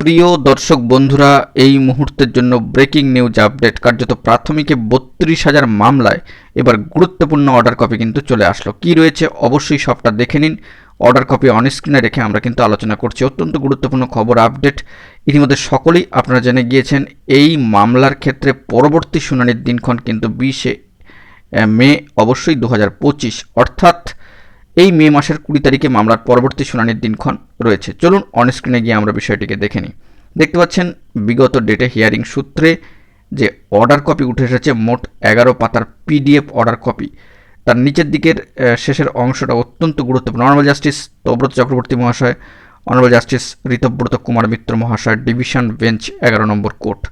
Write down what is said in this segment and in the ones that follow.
প্রিয় দর্শক বন্ধুরা, এই মুহূর্তের জন্য ব্রেকিং নিউজ আপডেট কার্যত প্রাথমিকে বত্রিশ হাজার মামলায় এবার গুরুত্বপূর্ণ অর্ডার কপি কিন্তু চলে আসলো। কি রয়েছে অবশ্যই সবটা দেখে নিন। অর্ডার কপি অন স্ক্রিনে রেখে আমরা কিন্তু আলোচনা করছি। অত্যন্ত গুরুত্বপূর্ণ খবর আপডেট ইতিমধ্যে সকলেই আপনারা জেনে গিয়েছেন, এই মামলার ক্ষেত্রে পরবর্তী শুনানির দিনক্ষণ কিন্তু বিশে মে অবশ্যই দু হাজার পঁচিশ। অর্থাৎ এই মে মাসের কুড়ি তারিখে মামলার পরবর্তী শুনানির দিনক্ষণ রয়েছে। চলুন অনস্ক্রিনে গিয়ে আমরা বিষয়টিকে দেখে নিই। দেখতে পাচ্ছেন, বিগত ডেটে হিয়ারিং সূত্রে যে অর্ডার কপি উঠে এসেছে, মোট এগারো পাতার পিডিএফ অর্ডার কপি তার নিচের দিকের শেষের অংশটা অত্যন্ত গুরুত্বপূর্ণ। অনারেবল জাস্টিস তব্রত চক্রবর্তী মহাশয় অনারেবল জাস্টিস ঋতব্রত কুমার মিত্র মহাশয় ডিভিশন বেঞ্চ এগারো নম্বর কোর্ট।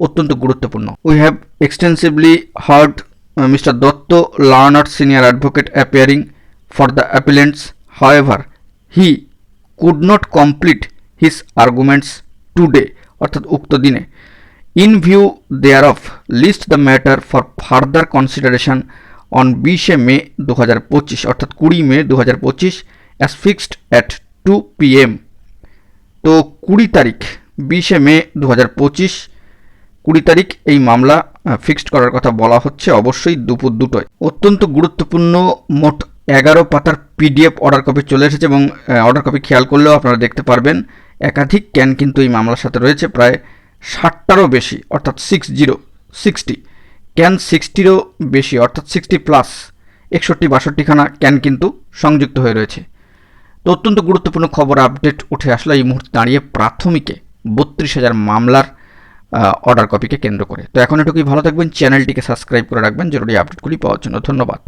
অত্যন্ত গুরুত্বপূর্ণ। We have extensively heard mister Dutta Learned senior advocate appearing for the appellants. However, he could not complete his arguments today অর্থাৎ উক্ত দিনে। In view there of list the matter for further consideration on বিশে May দু হাজার পঁচিশ অর্থাৎ কুড়ি মে দু হাজার পঁচিশ as fixed at two P M তো কুড়ি তারিখ বিশে মে দু হাজার পঁচিশ কুড়ি তারিখ এই মামলা ফিক্সড করার কথা বলা হচ্ছে অবশ্যই দুপুর দুটোয়। অত্যন্ত গুরুত্বপূর্ণ মোট এগারো পাতার পিডিএফ অর্ডার কপি চলে এসেছে এবং অর্ডার কপি খেয়াল করলেও আপনারা দেখতে পারবেন, একাধিক ক্যান কিন্তু এই মামলার সাথে রয়েছে, প্রায় ষাটটারও বেশি, অর্থাৎ সিক্স জিরো সিক্সটি ক্যান সিক্সটিরও বেশি, অর্থাৎ সিক্সটি প্লাস একষট্টি, বাষট্টিখানা ক্যান কিন্তু সংযুক্ত হয়ে রয়েছে। তো অত্যন্ত গুরুত্বপূর্ণ খবর আপডেট উঠে আসলো এই মুহূর্তে দাঁড়িয়ে প্রাথমিকে বত্রিশ হাজার মামলার অর্ডার কপিকে কেন্দ্র করে। তো এখন এটুকুই, ভালো থাকবেন চ্যানেলটিকে সাবস্ক্রাইব করে রাখবেন, জরুরি আপডেটগুলি পাওয়ার জন্য ধন্যবাদ।